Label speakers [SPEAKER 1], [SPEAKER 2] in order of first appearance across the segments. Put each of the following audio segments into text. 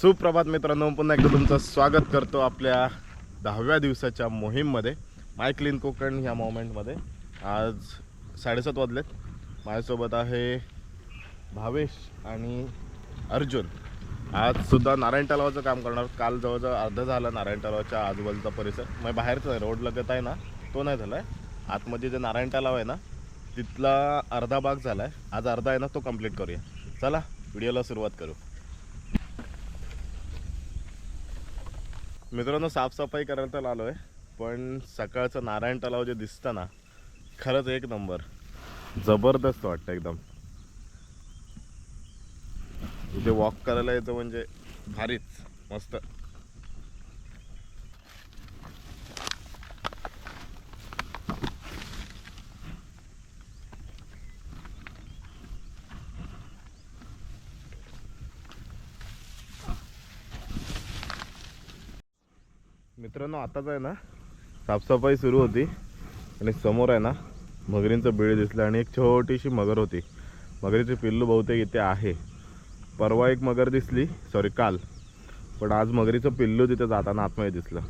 [SPEAKER 1] सुप्रभात मित्रांनो पुन्हा एकदा तुमचं स्वागत करतो आपल्या दहाव्या दिवसाच्या मोहीममध्ये माय क्लीन कोकण ह्या मोमेंटमध्ये. आज साडेसात वाजलेत. माझ्यासोबत आहे भावेश आणि अर्जुन. आज सुद्धा नारायण तलावाचं काम करणार काल जवळजवळ अर्धा झालं नारायण तलावाच्या आजूबाजूचा परिसर. मग बाहेरचा आहे रोड लगत आहे ना तो नाही झाला आहे आतमध्ये जे नारायण तलाव आहे ना तिथला अर्धा भाग झाला आहे आज अर्धा आहे ना तो कंप्लीट करूया. चला व्हिडिओला सुरुवात करू. मित्रांनो साफसफाई करायला तर आलो आहे पण सकाळचं नारायण तलाव जे दिसतं ना खरंच एक नंबर. जबरदस्त वाटतं एकदम. इथे वॉक करायला येतं म्हणजे भारीच मस्त. मित्रांनो आताच आहे ना साफसफाई सुरू होती. आणि समोर आहे ना मगरींचं बिळ दिसलं आणि एक छोटीशी मगर होती. मगरीचे पिल्लू बहुतेक इथे आहे. परवा एक मगर दिसली सॉरी काल. पण आज मगरीचं पिल्लू तिथे जाताना आतमध्ये दिसलं.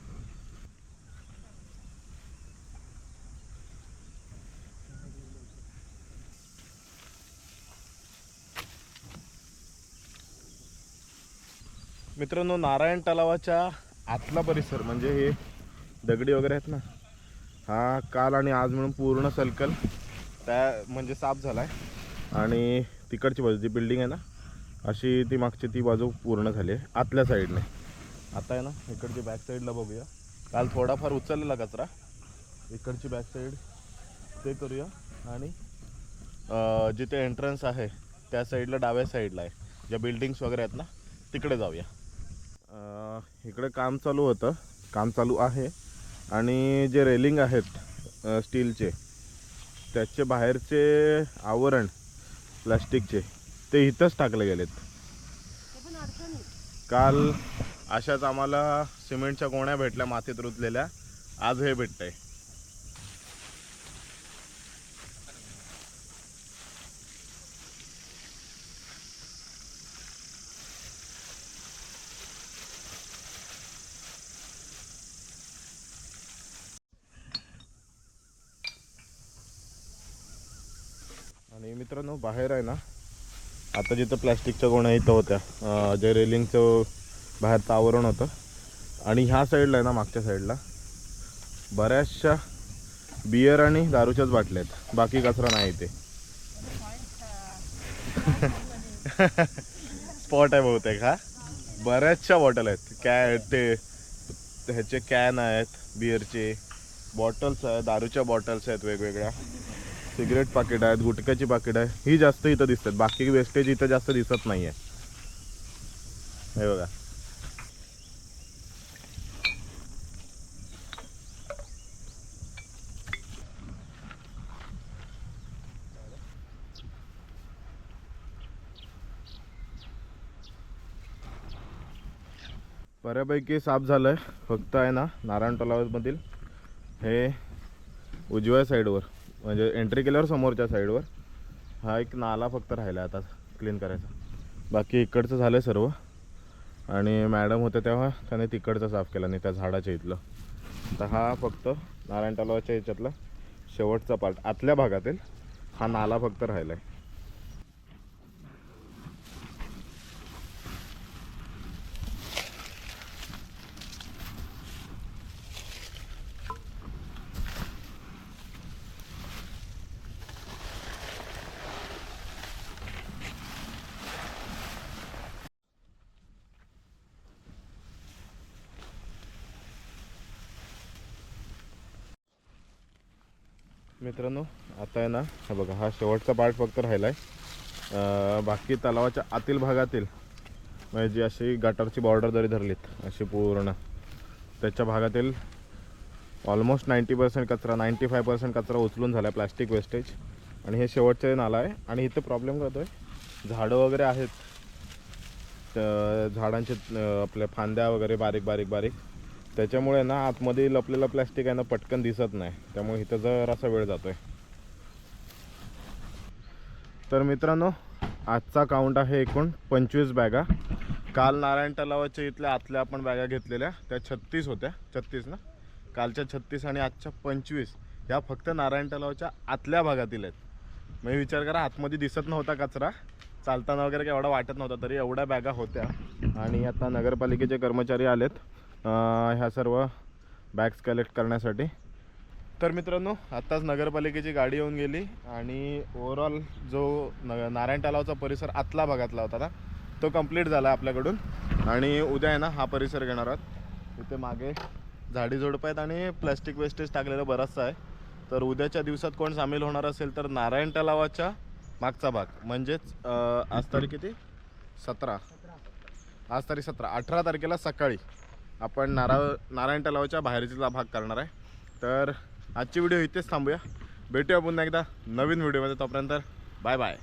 [SPEAKER 1] मित्रांनो नारायण तलावाच्या आतला परिसर म्हणजे हे दगडी वगैरे आहेत ना हा काल आणि आज म्हणून पूर्ण सर्कल त्या म्हणजे साफ झाला आहे आणि तिकडची बाजू जी बिल्डिंग आहे ना अशी ती मागची ती बाजू पूर्ण झाली आहे आतल्या साईडने आता आहे ना इकडची बॅक साईडला बघूया. काल थोडाफार उचललेला कचरा. इकडची बॅक साईड ते करूया. आणि जिथे एंट्रन्स आहे त्या साईडला डाव्या साईडला आहे. ज्या बिल्डिंग्स वगैरे आहेत ना तिकडे जाऊया. इकडे काम चालू होतं. काम चालू आहे. आणि जे रेलिंग आहेत स्टीलचे त्याचे बाहेरचे आवरण प्लास्टिकचे ते इथंच टाकले गेलेत. काल अशाच आम्हाला सिमेंटच्या गोण्या भेटल्या मातीत रुजलेल्या आज हे भेटतंय. आणि मित्रांनो बाहेर आहे ना आता जिथं प्लॅस्टिकच्या गोण्या इथं होत्या जे रेलिंगचं बाहेरचं आवरण होतं आणि ह्या साईडला आहे ना मागच्या साईडला बऱ्याचशा बियर आणि दारूच्याच बाटल्या आहेत. बाकी कचरा नाही इथे. स्पॉट आहे बहुतेक हा? बऱ्याचशा बॉटल आहेत. कॅ ते ह्याचे कॅन आहेत बिअरचे बॉटल्स आहेत दारूच्या बॉटल्स आहेत वेगवेगळ्या. सिगरेट पाकिट आहेत गुटख्याची पाकिट आहे. ही जास्त इथं दिसतात. बाकी वेस्टेज इथं जास्त दिसत नाही आहे हे बघा. बऱ्यापैकी साफ झालं आहे फक्त आहे ना नारायण तलावामधील हे उजव्या साईडवर म्हणजे एंट्री केल्यावर समोरच्या साईडवर हा एक नाला फक्त राहिला आता क्लीन करायचा. बाकी इकडचं झालं आहे सर्व. आणि मॅडम होते तेव्हा त्याने तिकडचं साफ केलं नाही त्या झाडाच्या इथलं. तर हा फक्त नारायण तलावाच्या ह्याच्यातला शेवटचा पार्ट आतल्या भागातील हा नाला फक्त राहिला आहे मित्रांनो आता आहे ना हा बघा हा शेवटचा पार्ट फक्त राहिला आहे बाकी तलावाच्या आतील भागातील म्हणजे जी अशी गटारची बॉर्डर जरी धरलीत अशी पूर्ण त्याच्या भागातील ऑलमोस्ट नाईंटी पर्सेंट कचरा नाईंटी फाय पर्सेंट कचरा उचलून झाला आहे प्लास्टिक वेस्टेज आणि हे शेवटचे नाला आहे. आणि इथं प्रॉब्लेम करतो आहे झाडं वगैरे आहेत. तर झाडांचे आपल्या फांद्या वगैरे बारीक बारीक बारीक. त्याच्यामुळे ना आतमध्ये लपलेलं प्लॅस्टिक आहे ना पटकन दिसत नाही. त्यामुळे इथं जरासा वेळ जातोय. तर मित्रांनो आजचा काउंट आहे एकूण पंचवीस बॅगा. काल नारायण तलावाच्या इथल्या आतल्या आपण बॅगा घेतलेल्या त्या छत्तीस होत्या. छत्तीस ना? कालच्या छत्तीस आणि आजच्या पंचवीस ह्या फक्त नारायण तलावाच्या आतल्या भागातील आहेत. मी विचार करा आतमध्ये दिसत नव्हता कचरा. चालताना वगैरे काही एवढा वाटत नव्हता तरी एवढ्या बॅगा होत्या. आणि आता नगरपालिकेचे कर्मचारी आलेत. ह्या सर्व बॅग्स कलेक्ट करण्यासाठी. तर मित्रांनो आत्ताच नगरपालिकेची गाडी येऊन गेली आणि ओव्हरऑल जो न नारायण तलावचा परिसर आतला भागातला होता ना तो कंप्लीट झाला आपल्याकडून. आणि उद्या आहे ना हा परिसर घेणार आहोत. इथे मागे झाडी झुडपं आहेत आणि प्लॅस्टिक वेस्टेज टाकलेलं बराचसा आहे. तर उद्याच्या दिवसात कोण सामील होणार असेल तर नारायण तलावाच्या मागचा भाग. म्हणजेच आज तारीख किती? सतरा. आज तारीख सतरा. अठरा तारखेला सकाळी. आपण नारा नारायण तलावाच्या बाहेरचा भाग करणार आहे. तर आजची व्हिडिओ इथेच थांबूया. भेटूया पुन्हा एकदा नवीन व्हिडिओमध्ये. तोपर्यंत बाय बाय